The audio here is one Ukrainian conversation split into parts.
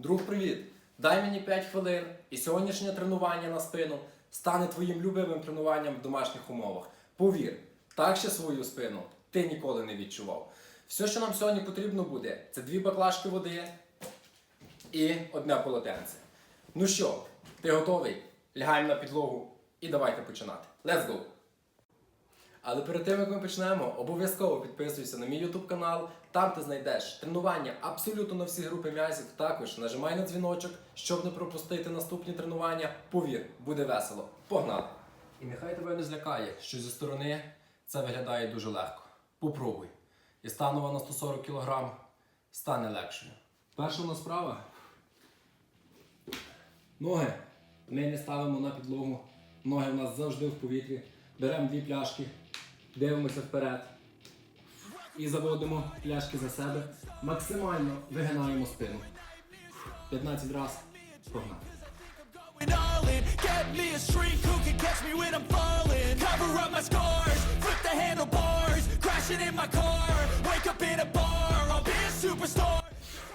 Друг, привіт! Дай мені 5 хвилин, і сьогоднішнє тренування на спину стане твоїм любимим тренуванням в домашніх умовах. Повір, так ще свою спину ти ніколи не відчував. Все, що нам сьогодні потрібно буде, це дві баклажки води і одне полотенце. Ну що, ти готовий? Лягаємо на підлогу і давайте починати. Let's go! Але перед тим як ми почнемо, обов'язково підписуйся на мій YouTube канал. Там ти знайдеш тренування абсолютно на всі групи м'язів. Також нажимай на дзвіночок, щоб не пропустити наступні тренування. Повір, буде весело. Погнали! І нехай тебе не злякає, що зі сторони це виглядає дуже легко. Попробуй. І станова на 140 кг стане легшою. Перша у нас справа. Ноги ми не ставимо на підлогу. Ноги в нас завжди в повітрі. Беремо дві пляшки, дивимося вперед. І заводимо пляшки за себе. Максимально вигинаємо спину. 15 разів. Погнали.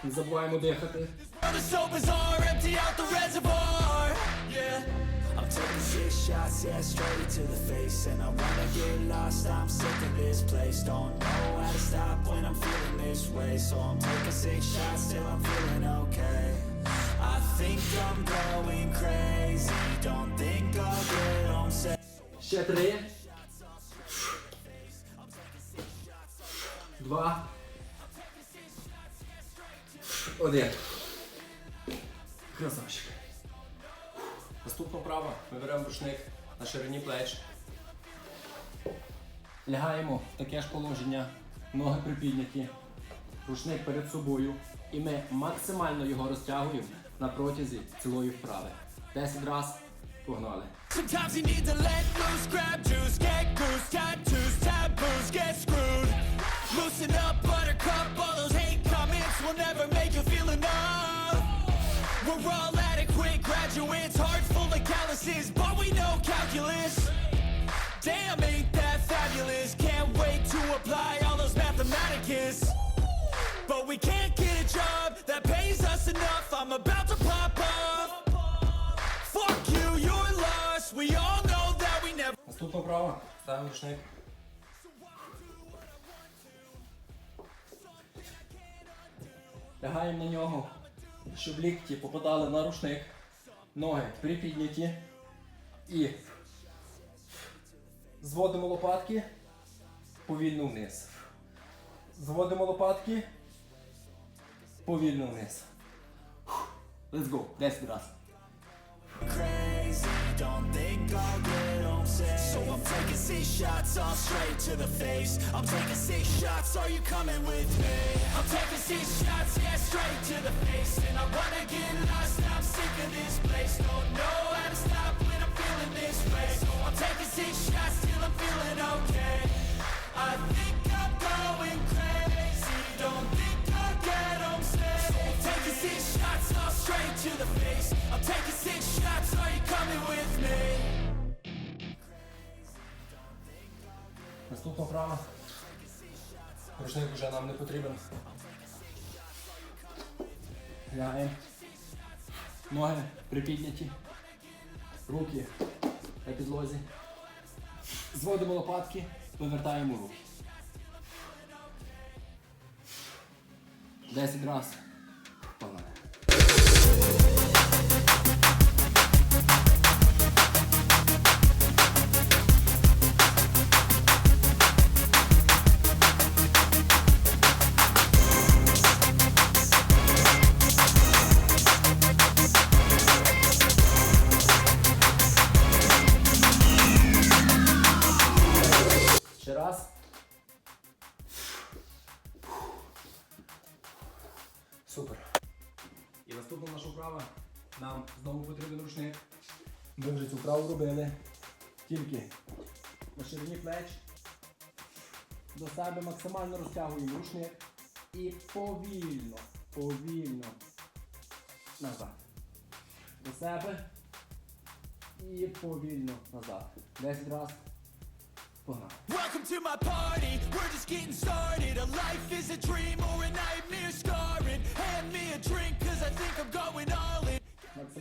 Не забуваємо дихати. World is so bizarre, empty out the reservoir. Yeah. I'm taking six shots, yeah, straight to the face. And I wanna get lost, I'm sick of this place. Don't know how to stop when I'm feeling this way. So I'm taking six shots till I'm feeling okay. I think I'm going crazy. Don't think I'll get home safe. Ще три. Два. Один. Красавчик. Наступна вправа. Ми беремо рушник на ширині плеч. Лягаємо в таке ж положення, ноги припідняті, рушник перед собою. І ми максимально його розтягуємо на протязі цілої вправи. 10 разів. Погнали. We're all adequate graduates, calluses, but we know calculus. Damn, ain't that fabulous? Can't wait to apply all those mathematicus. But we can't get a job that pays us enough. I'm about to pop off. Fuck you, you're lost. We all know that we never. Наступна вправа. Ставимо рушник. Лягаємо на нього, щоб лікті попадали на рушник. Ноги припідняті. І зводимо лопатки повільно вниз. Зводимо лопатки повільно вниз. Let's go. 10 разів. crazy. Don't think I'll get home safe. So I'm taking six shots all straight to the face. I'm taking six shots. Are you coming with me? Наступна вправа. Рушник вже нам не потрібен. Лягаємо. Ноги припідняті. Руки на підлозі. Зводимо лопатки, вивертаємо руки. 10 разів. Вправа. Нам знову потрібен рушник. Ми вже цю вправу робили. Тільки на ширині плеч. До себе максимально розтягуємо рушник. І повільно, повільно назад. До себе. І повільно назад. 10 разів. Погнали. Welcome to my party. We're just getting started. A life is a dream or a nightmare scarring. Hand me a drink,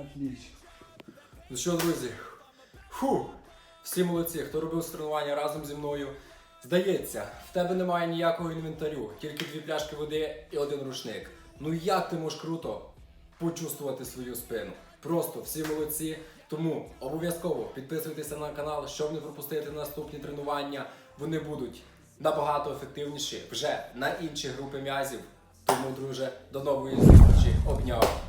Отлично. Ну що, друзі? Фу! Всі молодці, хто робив тренування разом зі мною. Здається, в тебе немає ніякого інвентарю, тільки дві пляшки води і один рушник. Ну як ти можеш круто почувствувати свою спину? Просто всі молодці. Тому обов'язково підписуйтеся на канал, щоб не пропустити наступні тренування. Вони будуть набагато ефективніші вже на інші групи м'язів. Тому, друже, до нової зустрічі. Обняв.